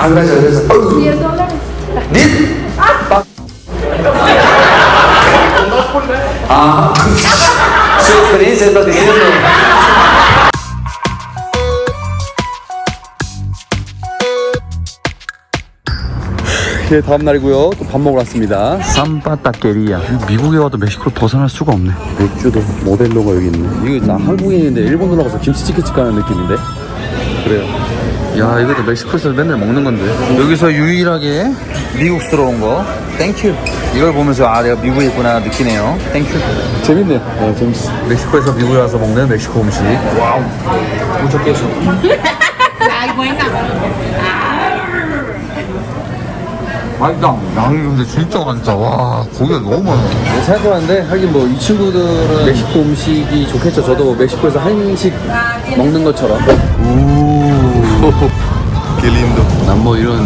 Ah, gracias, gracias. 10 dólares. ¿Diez? Ah, su experiencia está diciendo. 예, 다음 날이고요. 또 밥 먹으러 왔습니다. 삼바 따케리야. 미국에 와도 멕시코를 벗어날 수가 없네. 맥주도 모델로가 여기 있네. 이거 나 한국인인데 일본 놀러 가서 김치찌개 집 가는 느낌인데? 그래요. 야, 이것도 멕시코에서 맨날 먹는 건데. 여기서 유일하게 미국스러운 거. 땡큐. 이걸 보면서 아, 내가 미국에 있구나 느끼네요. 땡큐. 재밌네요. 네, 재밌어. 멕시코에서 미국에 와서 먹는 멕시코 음식. 와우. 무척 깨서. Ay, buena. 맛있다. 양이 근데 진짜 많다. 와, 고기가 너무 많아. 생각해봤는데, 하긴 뭐, 이 친구들은 멕시코 음식이 좋겠죠. 저도 멕시코에서 한식 먹는 것처럼. 오. Qué lindo. 난 뭐 이런,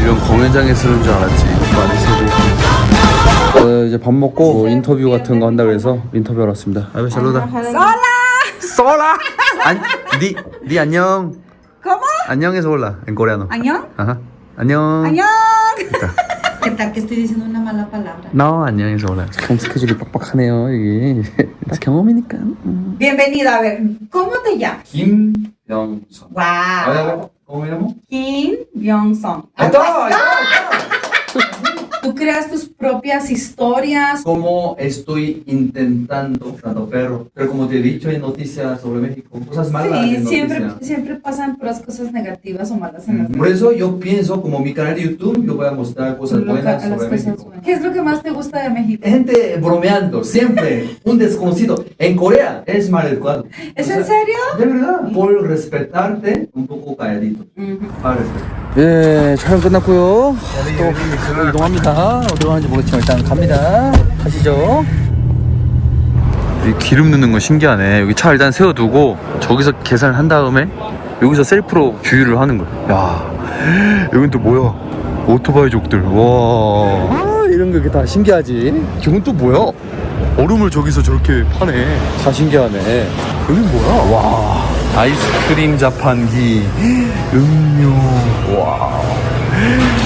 이런 공연장에 쓰는 줄 알았지. 많이 쓰고. 어, 이제 밥 먹고 뭐 인터뷰 같은 거 한다 그래서 인터뷰하러 왔습니다. 아베 샬로다. Sola. 쏘라! 안, 니, 니 안녕. ¿Cómo? 안녕해서 올라. en coreano. ¿Añón? 아하. 안녕. ¡Añón! ¿Qué tal que estoy diciendo una mala palabra? 너 안녕해서 올라. 총 스케줄이 빡빡하네요, 이게. 다 경험이니까. 음. Bienvenida, a ver, ¿cómo te llamas? 김영선. Wow. ¿Cómo me llamo? Kim Byung-sung. Ahí está, ahí Tú creas tus propias historias. Como estoy intentando, tanto perro, pero como te he dicho en noticias sobre México, cosas malas Sí, en siempre, noticias. siempre pasan puras cosas negativas o malas en las Por eso yo pienso, como mi canal de YouTube, yo voy a mostrar cosas Lo- buenas a las sobre cosas México. buenas. ¿Qué es lo que más te gusta de México? Gente bromeando, siempre, un desconocido. En Corea es mal educado. ¿Es O en sea, serio? De verdad, por respetarte, un poco calladito. Ujú. Para respetar. 예, 촬영 끝났고요. 또 이동합니다. 어디로 가는지 모르겠지만 일단 갑니다. 가시죠. 이 기름 넣는 거 신기하네. 여기 차 일단 세워두고 저기서 계산을 한 다음에 여기서 셀프로 주유를 하는 거야. 야, 여긴 또 뭐야? 오토바이족들. 와, 아, 이런 거 다 신기하지. 저건 또 뭐야? 얼음을 저기서 저렇게 파네. 다 신기하네. 여긴 뭐야? 와, 아이스크림 자판기, 음료. 와.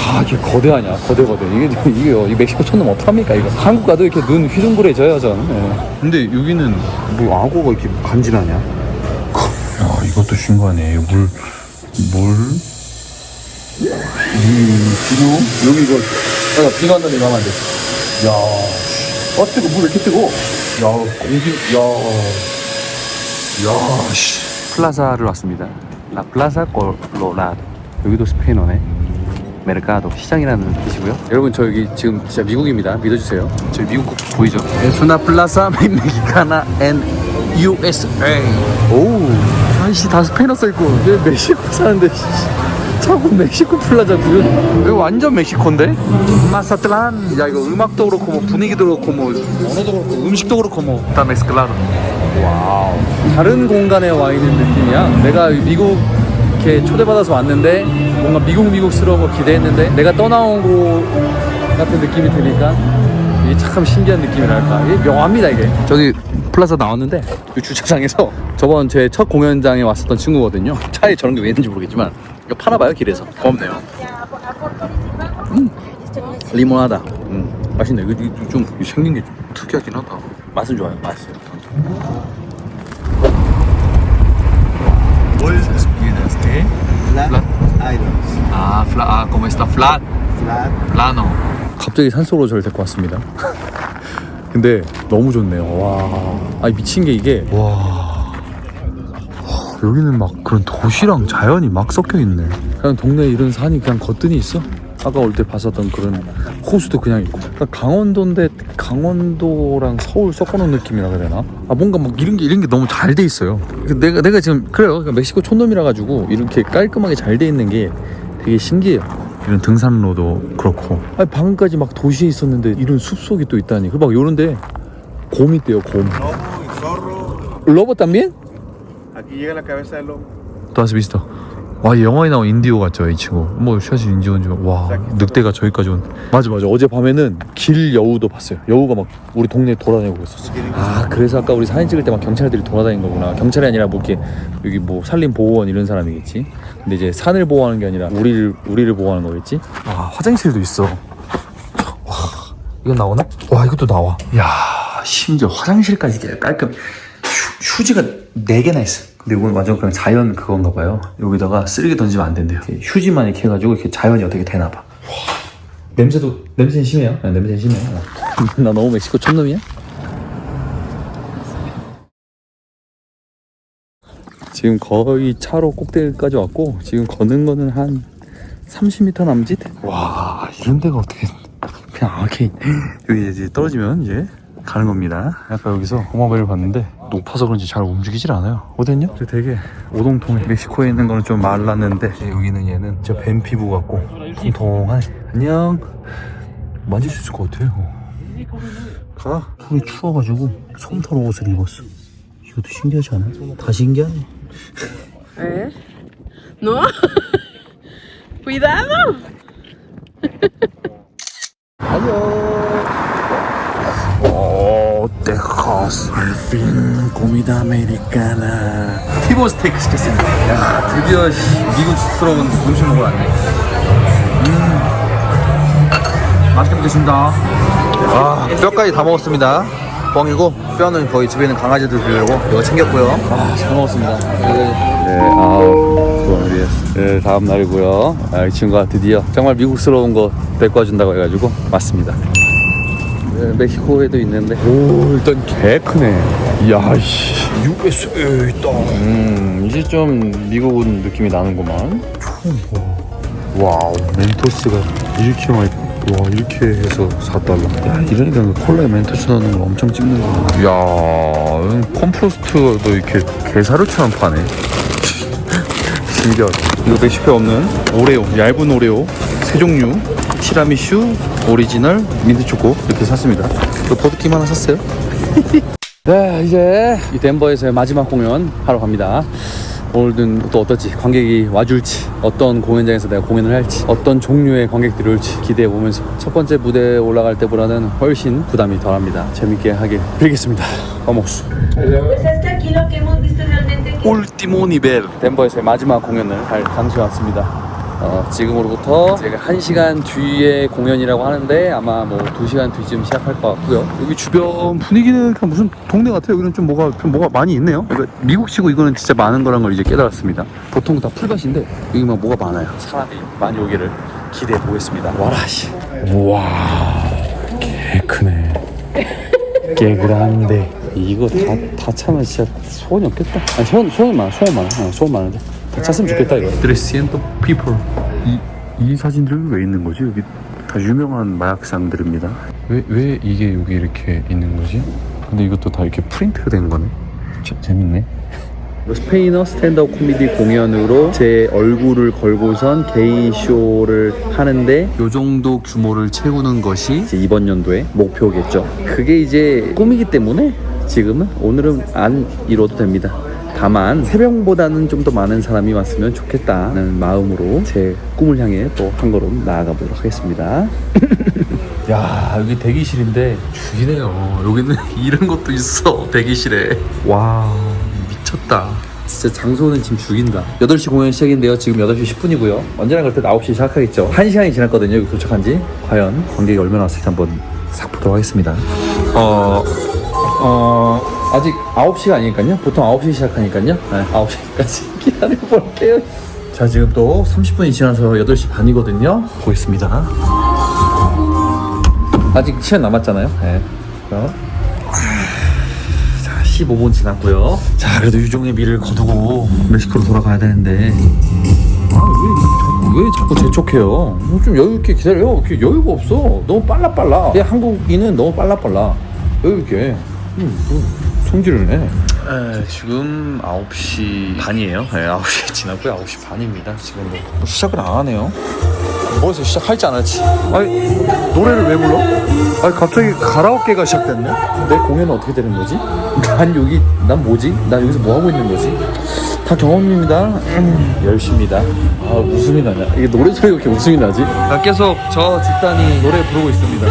다 이게 거대하냐 거대 거대. 이게 이게 이 멕시코 촌놈 어떡합니까 이거? 한국 가도 이렇게 눈 휘둥그레져요 전. 예. 근데 여기는 뭐 악어가 이렇게 간지나냐? 야 이것도 신기하네. 물 물? 음, 비누? 여기 이거 야 비누 한다니 이거 하면 안돼. 야 아, 뜨거. 물왜 이렇게 뜨거? 야 공기 야야 씨 플라자를 왔습니다. 라 플라자 콜로라도. 여기도 스페인어네 메르카도 시장이라는 뜻이고요. 여러분 저 여기 지금 진짜 미국입니다. 믿어주세요. 저희 미국 국 보이죠? 에스나 플라사 멕시카나 앤 USA. 오, 아이씨 다 스페인어 써 있고 왜 멕시코 사는데 씨, 자꾸 멕시코 플라자 구현. 이거 완전 멕시코인데? 마사틀란. 야 이거 음악도 그렇고 뭐 분위기도 그렇고 뭐 언어도 그렇고 음식도 그렇고 뭐다 멕시클라노. 와우. 다른 공간에 와 있는 느낌이야. 내가 미국 이렇게 초대받아서 왔는데 뭔가 미국 미국스러운 거 기대했는데 내가 떠나온 곳 같은 느낌이 드니까 이게 참 신기한 느낌이랄까. 이게 묘합니다 이게. 저기 플라자 나왔는데 이 주차장에서 저번 제 첫 공연장에 왔었던 친구거든요. 차에 저런 게 왜 있는지 모르겠지만 이거 파나봐요 길에서. 고맙네요. 음 리모나다. 음 맛있네. 이거 이거 좀 생긴 게 좀 특이하긴 하다. 맛은 좋아요 맛있어요 What is this Venus, eh? Islands. 아, 플라, 아, como está flat, Flat. plano. 갑자기 산속으로 저를 데리고 왔습니다. 근데 너무 좋네요. 와, 아니 미친 게 이게 와. 여기는 막 그런 도시랑 자연이 막 섞여 있네. 그냥 동네에 이런 산이 그냥 거뜬히 있어. 아까 올 때 봤었던 그런 호수도 그냥 있고. 그러니까 강원도인데 강원도랑 서울 섞어놓은 느낌이라 그래야 되나? 아 뭔가 막 이런 게 이런 게 너무 잘 돼 있어요. 내가 내가 지금 그래요. 그러니까 멕시코 촌놈이라 가지고 이렇게 깔끔하게 잘 돼 있는 게 되게 신기해요. 이런 등산로도 그렇고. 아니 방금까지 막 도시에 있었는데 이런 숲속이 또 있다니. 그리고 막 요런데 곰 있대요. 곰. Zorro. 로보 también? Aquí llega la cabeza del lobo. 또 has visto? 와, 이 영화에 나온 인디오 같죠, 이 친구. 뭐, 사실 인디오인 줄. 와, 늑대가 저기까지 온. 맞아, 맞아. 어제 밤에는 길 여우도 봤어요. 여우가 막 우리 동네에 돌아다니고 있었어. 아, 그래서 아까 우리 사진 찍을 때 막 경찰들이 돌아다닌 거구나. 경찰이 아니라 뭐 이렇게 여기 뭐 산림보호원 이런 사람이겠지. 근데 이제 산을 보호하는 게 아니라 우리를 우리를 보호하는 거겠지? 와 화장실도 있어. 와 이건 나오나? 와 이것도 나와. 야 심지어 화장실까지 깔끔. 휴, 지가 4개나 있어. 근데 이건 완전 그냥 자연 그건가 봐요. 여기다가 쓰레기 던지면 안 된대요. 이렇게 휴지만 이렇게 해가지고 이렇게 자연이 어떻게 되나 봐. 냄새도 냄새는 심해요. 네, 냄새는 심해요. 나 너무 멕시코 촌놈이야? 지금 거의 차로 꼭대기까지 왔고 지금 걷는 거는 한 30m 남짓? 와 이런 데가 어떻게 그냥 아케인 여기 이제 떨어지면 이제 가는 겁니다 아까 여기서 홍어배를 봤는데 높아서 그런지 잘 움직이질 않아요 어딨냐? 되게 오동통해 멕시코에 있는 거는 좀 말랐는데 여기는 얘는 진짜 뱀 피부 같고 통통하네 안녕 만질 수 있을 것 같아요 가 손이 추워가지고 솜털 옷을 입었어 이것도 신기하지 않아? 다 신기하네 ¿Eh? ¿No? ¡Cuidado! 오, 테카 스. 알핀 고미다 아메리카나. 티본 스테이크 시켰습니다 야 드디어 씨, 미국스러운 음식 먹으러 왔네 음. 맛있게 먹겠습니다. 아 뼈까지 다 먹었습니다. 뻥이고 뼈는 거의 집에 있는 강아지들 주려고 이거 챙겼고요. 아잘 먹었습니다. 네, 아우 좋아리에스 네, 다음 날이고요. 아, 이 친구가 드디어 정말 미국스러운 거 데리고 와준다고 해가지고 왔습니다 네, 멕시코에도 있는데. 오 일단 개 크네. 이야 씨. USA에 있다. 음 이제 좀 미국 온 느낌이 나는구만. 와우 멘토스가 이렇게 많이 와 이렇게 해서 4달러. 야 이러니까 그 콜라에 멘토스 넣는 거 엄청 찍는구나 야 컴프로스트도 이렇게 게사료처럼 파네. 신기하다. 이거 멕시코에 없는 오레오 얇은 오레오 세 종류 티라미슈 오리지널 민트초코 이렇게 샀습니다. 또 버드킴 하나 샀어요? 네 이제 이 덴버에서의 마지막 공연 하러 갑니다. 오늘은 또 어떨지 관객이 와줄지 어떤 공연장에서 내가 공연을 할지 어떤 종류의 관객들이 올지 기대해 보면서 첫 번째 무대에 올라갈 때보다는 훨씬 부담이 덜합니다. 재밌게 하길 빌겠습니다. que 울티모 니벨. 덴버에서의 마지막 공연을 할 당시에 왔습니다 어, 지금으로부터 제가 1시간 뒤에 공연이라고 하는데 아마 뭐 2시간 뒤쯤 시작할 것 같고요. 여기 주변 분위기는 그냥 무슨 동네 같아요. 여기는 좀 뭐가 좀 뭐가 많이 있네요. 그러니까 미국치고 이거는 진짜 많은 거란 걸 이제 깨달았습니다. 보통 다 풀밭인데 여기 막 뭐가 많아요. 사람이 많이 오기를 기대해 보겠습니다. 와라 씨. 우와 개 크네. 개 그란데. 이거 다, 다 차면 진짜 소원이 없겠다. 아니 소원, 소원 많아 소원 많아. 어, 소원 많은데 다 찼으면 좋겠다 이거 300 people 이, 이 사진들 왜 있는 거지? 여기 다 유명한 마약상들입니다 왜, 왜 이게 여기 이렇게 있는 거지? 근데 이것도 다 이렇게 프린트가 된 거네 재, 재밌네 스페인어 스탠드업 코미디 공연으로 제 얼굴을 걸고선 개인 쇼를 하는데 요 정도 규모를 채우는 것이 이제 이번 연도의 목표겠죠. 그게 이제 꿈이기 때문에 지금은 오늘은 안 이뤄도 됩니다. 다만 새벽보다는 좀 더 많은 사람이 왔으면 좋겠다는 마음으로 제 꿈을 향해 또 한 걸음 나아가 보도록 하겠습니다. 야 여기 대기실인데 죽이네요. 여기는 이런 것도 있어 대기실에. 와 미쳤다. 진짜 장소는 지금 죽인다. 8시 공연 시작인데요. 지금 8시 10분이고요. 언제나 그럴 때 9시 시작하겠죠. 1시간이 지났거든요. 여기 도착한 지. 과연 관객이 얼마나 왔을지 한번 싹 보도록 하겠습니다. 어, 어, 아직 9시가 아니니까요. 보통 9시 시작하니까요. 네, 9시까지 기다려볼게요. 자, 지금 또 30분이 지나서 8시 반이거든요. 보겠습니다. 아직 시간 남았잖아요. 네. 자, 자, 15분 지났고요. 자, 그래도 유종의 미를 거두고 멕시코로 돌아가야 되는데. 아, 왜, 왜 자꾸 재촉해요? 뭐좀 여유 있게 기다려요. 이렇게 여유가 없어. 너무 빨라 빨라. 내 한국인은 너무 빨라 빨라. 여유 있게. 음, 음, 성질을 내. 에, 지금 9시 반이에요. 네, 9시 지났고요. 9시 반입니다. 지금 뭐 시작을 안 하네요. 뭐해서 시작할지 안 할지. 아니, 노래를 왜 불러? 아니, 갑자기 가라오케가 시작됐네? 내 공연은 어떻게 되는 거지? 난 여기, 난 뭐지? 난 여기서 뭐 하고 있는 거지? 다 경험입니다. 음, 열심입니다. 아, 웃음이 나냐? 이게 노래 소리가 이렇게 웃음이 나지? 아, 계속 저 집단이 노래 부르고 있습니다.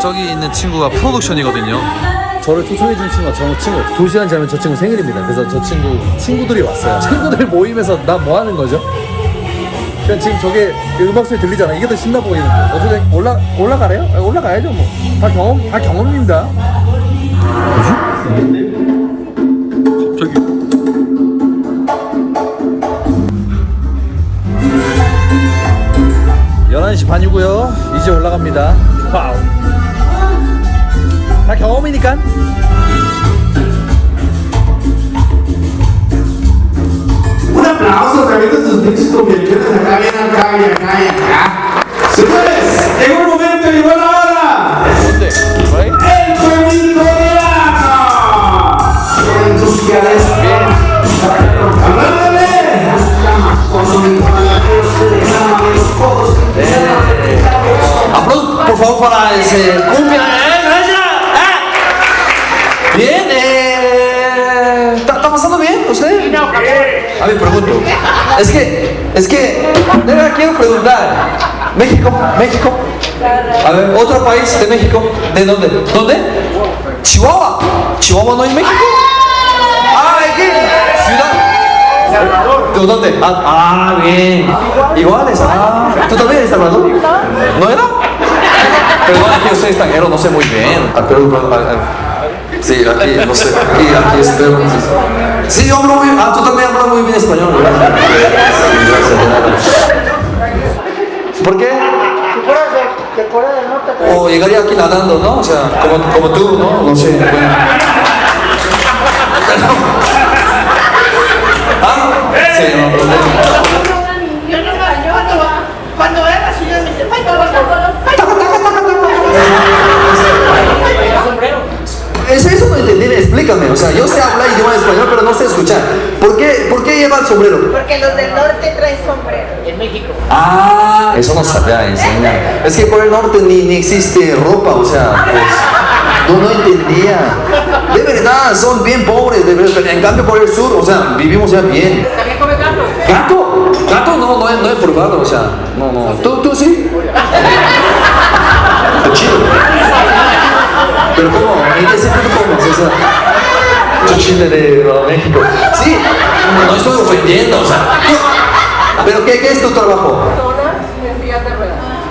저기 있는 친구가 프로덕션이거든요. 저를 초청해 준 친구가 저 친구 두 시간 지나면 저 친구 생일입니다. 그래서 저 친구 친구들이 왔어요. 친구들 모임에서 나 뭐 하는 거죠? 그냥 지금 저게 음악 소리 들리잖아. 이게 더 신나 보이는 거. 어떻게 올라 올라가래요? 아, 올라가야죠 뭐. 다 경험 다 경험입니다. 뭐지? 갑자기 11시 반이고요. 이제 올라갑니다. 와우. República Dominicana. Un aplauso también de sus pinches convirtientes acá, bien acá, bien acá, bien acá. Señores, llegó el momento, llegó la hora. ¡El permiso de Aplausos por favor para ese cumbia. A ver, pregunto. Es que, es que, de verdad quiero preguntar. México, México. A ver, otro país de México. ¿De dónde? ¿Dónde? Chihuahua. ¿Chihuahua no es México? Ah, aquí. Ciudad. ¿De dónde? Ah, ah, bien. Iguales. Ah, ¿tú también eres Salvador? ¿No era? Perdón, aquí yo soy extranjero, no sé muy bien. Ah, ah. Sí, aquí, no sé, aquí, aquí. Sí, yo hablo muy bien. Ah, tú también hablas muy bien español, ¿verdad? ¿Por qué? O llegaría aquí nadando, ¿no? O sea, como, tú, ¿no? No sé. ¿Ah? Sí, no, yo cuando, cuando veo la ciudad me dice, ¡ay, no, no, Es eso no entendí, explícame. O sea, yo sé hablar idioma español, pero no sé escuchar. ¿Por qué, ¿por qué lleva el sombrero? Porque los del norte traen sombrero. En México. Ah, eso no sabía enseñar. Es que por el norte ni, ni existe ropa, o sea, pues. No, no entendía. De verdad, son bien pobres, de verdad. En cambio, por el sur, o sea, vivimos ya bien. ¿También come gato? ¿Gato? Gato no, no, no he probado, o sea, no, no. ¿Tú, tú sí? Chido. Pero ¿cómo? ¿En qué sentido comes? O sea, yo chile de México. Sí, no estoy ofendiendo, o sea. ¿Pero qué, es tu trabajo?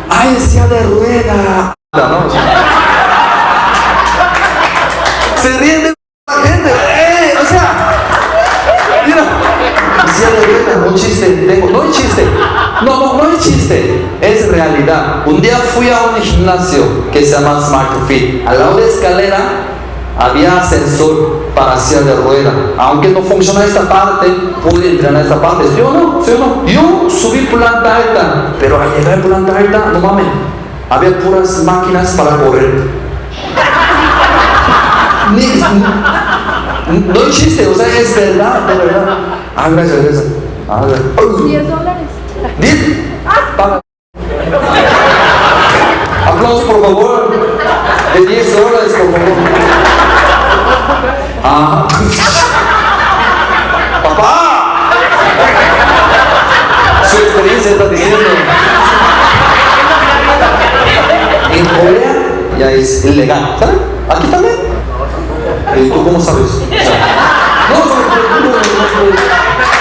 ¡Ay, es silla de rueda! ¿no? O sea, Se ríen de la gente. ¡Eh! O sea, mira. Silla de rueda, un chiste. No es chiste. No, no, no es chiste. Es realidad. Un día fui a un gimnasio que se llama Smart Fit. Al lado de escalera había ascensor para silla de rueda. Aunque no funciona esta parte, pude entrenar esta parte. ¿Sí o no? ¿Sí o no? Yo subí planta alta, pero al llegar a planta alta, no mames, había puras máquinas para correr. Ni- no es chiste, o sea, es verdad, de verdad. Ah, gracias, gracias. Ah, gracias. 10 dólares. ¿10? Paga. Aplausos, por favor. De 10 dólares, por favor. Ah, papá! Sua experiência está dizendo. Em Coreia, já é ilegal, sabe? Aqui também. E tu como sabes? Não, não, não, não, não.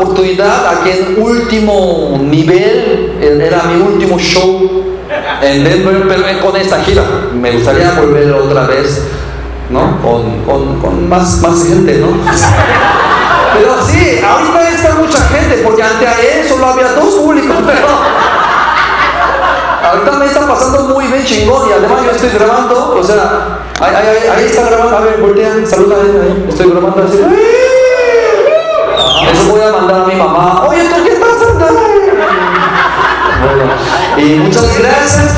Oportunidad aquí en último nivel. eh, Era mi último show en Denver, pero con esta gira. Me gustaría volver otra vez, ¿no? Con, con, con más, más gente, ¿no? Pero sí, ahorita es estar mucha gente, porque antes a él solo había dos públicos. pero Ahorita me está pasando muy bien chingón y además yo estoy grabando, o sea, ahí, ahí, ahí- ahí está grabando, a ver, voltean, saluda a él, ahí, estoy grabando así. A mi mamá. Oye, ¿tú qué estás haciendo? Bueno, y muchas gracias.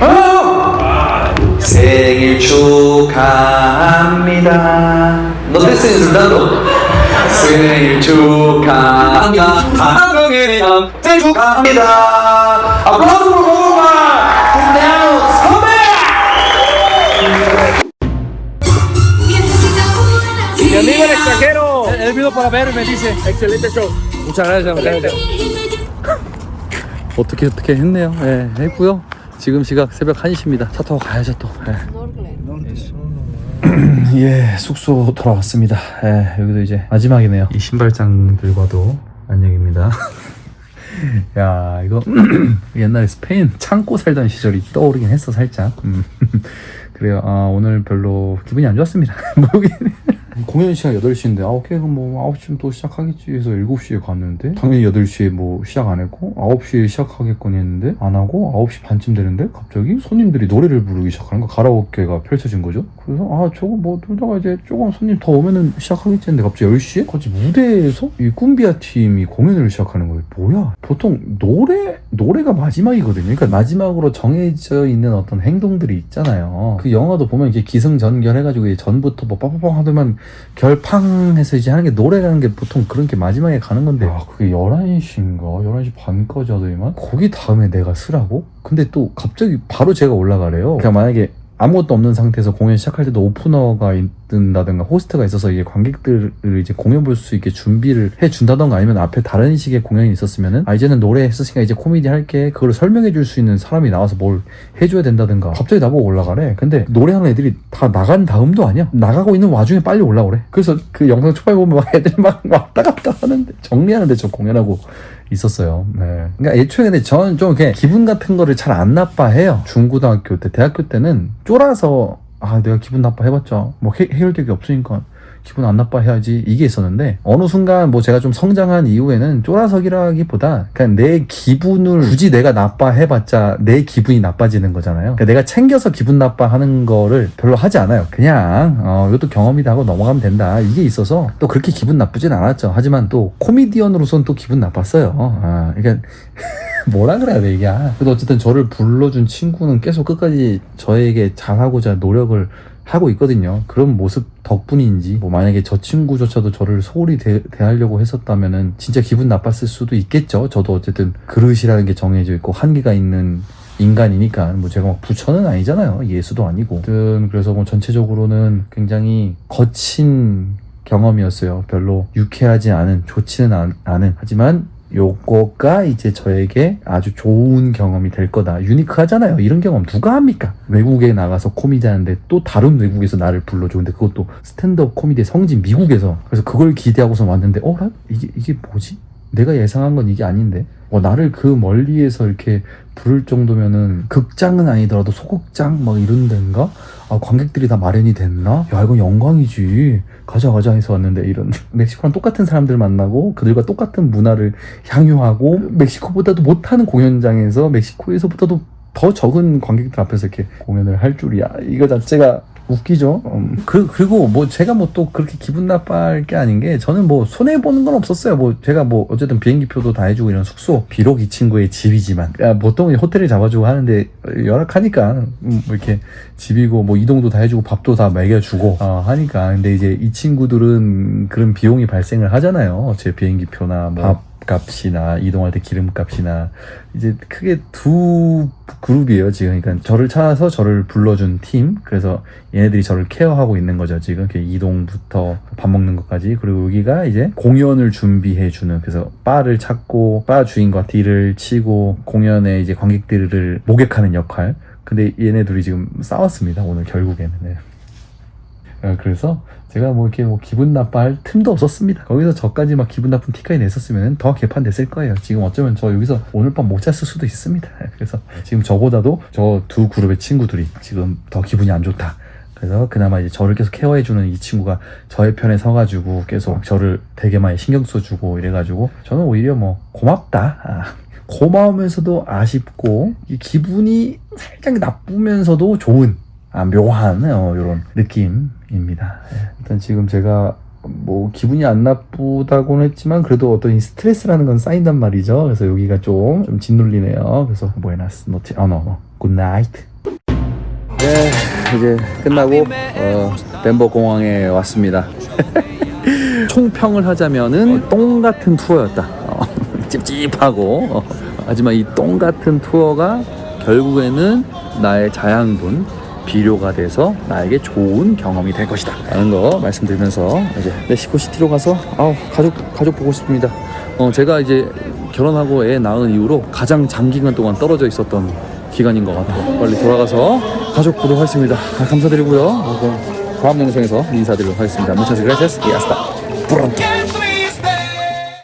아! 생일 축하합니다. 너 댄스 인술단도 생일 축하합니다. 사랑의 형 생일 축하합니다. 아플라 extranjero. Él vino para ver me dice, excelente show. Muchas gracias. muchas gracias. 어떻게 어떻게 했네요. 예, 했고요. 지금 시각 새벽 1시입니다. 차 타고 가야죠 또. 예. 예, 숙소 돌아왔습니다. 예, 여기도 이제 마지막이네요. 이 신발장들과도 안녕입니다. 야, 이거 옛날에 스페인 창고 살던 시절이 떠오르긴 했어 살짝. 음. 그래요. 아, 오늘 별로 기분이 안 좋았습니다. 모르겠네. 공연 시간 8시인데 아 오케이 그럼 뭐 9시면 또 시작하겠지. 해서 7시에 갔는데 당연히 8시에 뭐 시작 안 했고 9시에 시작하겠거니 했는데 안 하고 9시 반쯤 되는데 갑자기 손님들이 노래를 부르기 시작하는 거 가라오케가 펼쳐진 거죠. 그래서 아 저거 뭐 놀다가 이제 조금 손님 더 오면은 시작하겠지 했는데 갑자기 10시에? 갑자기 무대에서 이 꿈비아 팀이 공연을 시작하는 거예요. 뭐야? 보통 노래 노래가 마지막이거든요. 그러니까 마지막으로 정해져 있는 어떤 행동들이 있잖아요. 그 영화도 보면 이게 기승전결 해가지고 이제 전부터 뭐 빠빠빵 하더만 결팡해서 이제 하는 게 노래라는 게 보통 그런 게 마지막에 가는 건데. 아 그게 11시인가? 11시 반까지 하더니만? 거기 다음에 내가 쓰라고? 근데 또 갑자기 바로 제가 올라가래요. 그냥 만약에 아무것도 없는 상태에서 공연 시작할 때도 오프너가 있든다든가 호스트가 있어서 이게 관객들을 이제 공연 볼 수 있게 준비를 해준다던가 아니면 앞에 다른 식의 공연이 있었으면은 아 이제는 노래 했으니까 이제 코미디 할게 그걸 설명해 줄 수 있는 사람이 나와서 뭘 해줘야 된다든가 갑자기 나보고 올라가래. 근데 노래하는 애들이 다 나간 다음도 아니야. 나가고 있는 와중에 빨리 올라오래. 그래서 그 영상 초반에 보면 막 애들 막 왔다 갔다 하는데 정리하는데 저 공연하고 있었어요. 네. 그러니까 애초에 저는 좀 이렇게 기분 같은 거를 잘 안 나빠해요. 중고등학교 때, 대학교 때는 쫄아서 아 내가 기분 나빠 해봤자 뭐 해, 해결되기 없으니까 기분 안 나빠해야지 이게 있었는데 어느 순간 뭐 제가 좀 성장한 이후에는 쫄아서기라기보다 그냥 내 기분을 굳이 내가 나빠해봤자 내 기분이 나빠지는 거잖아요. 그러니까 내가 챙겨서 기분 나빠하는 거를 별로 하지 않아요. 그냥 어 이것도 경험이다 하고 넘어가면 된다 이게 있어서 또 그렇게 기분 나쁘진 않았죠. 하지만 또 코미디언으로서는 또 기분 나빴어요. 아, 그러니까 뭐라 그래야 돼 이게 그래도 어쨌든 저를 불러준 친구는 계속 끝까지 저에게 잘하고자 노력을 하고 있거든요. 그런 모습 덕분인지 뭐 만약에 저 친구조차도 저를 소홀히 대, 대하려고 했었다면은 진짜 기분 나빴을 수도 있겠죠. 저도 어쨌든 그릇이라는 게 정해져 있고 한계가 있는 인간이니까 뭐 제가 막 부처는 아니잖아요. 예수도 아니고. 아무튼 그래서 뭐 전체적으로는 굉장히 거친 경험이었어요. 별로 유쾌하지 않은 좋지는 않, 않은. 하지만 요거가 이제 저에게 아주 좋은 경험이 될 거다. 유니크하잖아요. 이런 경험 누가 합니까? 외국에 나가서 코미디 하는데 또 다른 외국에서 나를 불러줘. 근데 그것도 스탠드업 코미디의 성지 미국에서. 그래서 그걸 기대하고서 왔는데, 어, 나 이게, 이게 뭐지? 내가 예상한 건 이게 아닌데? 어, 나를 그 멀리에서 이렇게 부를 정도면은 극장은 아니더라도 소극장 막 이런 데인가? 아, 관객들이 다 마련이 됐나? 야, 이건 영광이지. 가자, 가자 해서 왔는데 이런 멕시코랑 똑같은 사람들 만나고 그들과 똑같은 문화를 향유하고 멕시코보다도 못하는 공연장에서 멕시코에서보다도 더 적은 관객들 앞에서 이렇게 공연을 할 줄이야. 이거 자체가 웃기죠. 음. 그, 그리고 뭐 제가 뭐 또 그렇게 기분 나빠할 게 아닌 게 저는 뭐 손해보는 건 없었어요. 뭐 제가 뭐 어쨌든 비행기표도 다 해주고 이런 숙소. 비록 이 친구의 집이지만. 야, 보통 호텔을 잡아주고 하는데 열악하니까 음, 뭐 이렇게 집이고 뭐 이동도 다 해주고 밥도 다 먹여주고 어, 하니까. 근데 이제 이 친구들은 그런 비용이 발생을 하잖아요. 제 비행기표나 뭐 밥. 값이나 이동할 때 기름값이나 이제 크게 두 그룹이에요 지금. 그러니까 저를 찾아서 저를 불러준 팀. 그래서 얘네들이 저를 케어하고 있는 거죠 지금. 이동부터 밥 먹는 것까지. 그리고 여기가 이제 공연을 준비해 주는 그래서 바를 찾고 바 주인과 딜을 치고 공연에 이제 관객들을 목격하는 역할. 근데 얘네들이 지금 싸웠습니다 오늘 결국에는. 네. 어, 그래서 제가 뭐 이렇게 뭐 기분 나빠할 틈도 없었습니다. 거기서 저까지 막 기분 나쁜 티까지 냈었으면 더 개판 됐을 거예요. 지금 어쩌면 저 여기서 오늘 밤 못 잤을 수도 있습니다. 그래서 지금 저보다도 저 두 그룹의 친구들이 지금 더 기분이 안 좋다. 그래서 그나마 이제 저를 계속 케어해주는 이 친구가 저의 편에 서가지고 계속 저를 되게 많이 신경 써주고 이래가지고 저는 오히려 뭐 고맙다. 아, 고마우면서도 아쉽고 이 기분이 살짝 나쁘면서도 좋은 아, 묘한 어, 이런 느낌 입니다. 예. 일단 지금 제가 뭐 기분이 안 나쁘다고는 했지만 그래도 어떤 이 스트레스라는 건 쌓인단 말이죠. 그래서 여기가 좀, 좀 짓눌리네요. 그래서 노치, 어, 노, 굿나이트. 네, 이제 끝나고 어, 덴버 공항에 왔습니다. 총평을 하자면은 똥 같은 투어였다. 어, 찝찝하고 어, 하지만 이 똥 같은 투어가 결국에는 나의 자양분 비료가 돼서 나에게 좋은 경험이 될 것이다. 라는 거 말씀드리면서 이제 멕시코 시티로 가서 아우 가족 가족 보고 싶습니다. 어 제가 이제 결혼하고 애 낳은 이후로 가장 장기간 동안 떨어져 있었던 기간인 것 같아요. 빨리 돌아가서 가족 보도록 하겠습니다. 아, 감사드리고요. 어, 그럼 다음 영상에서 인사드리도록 하겠습니다. 무차스 그라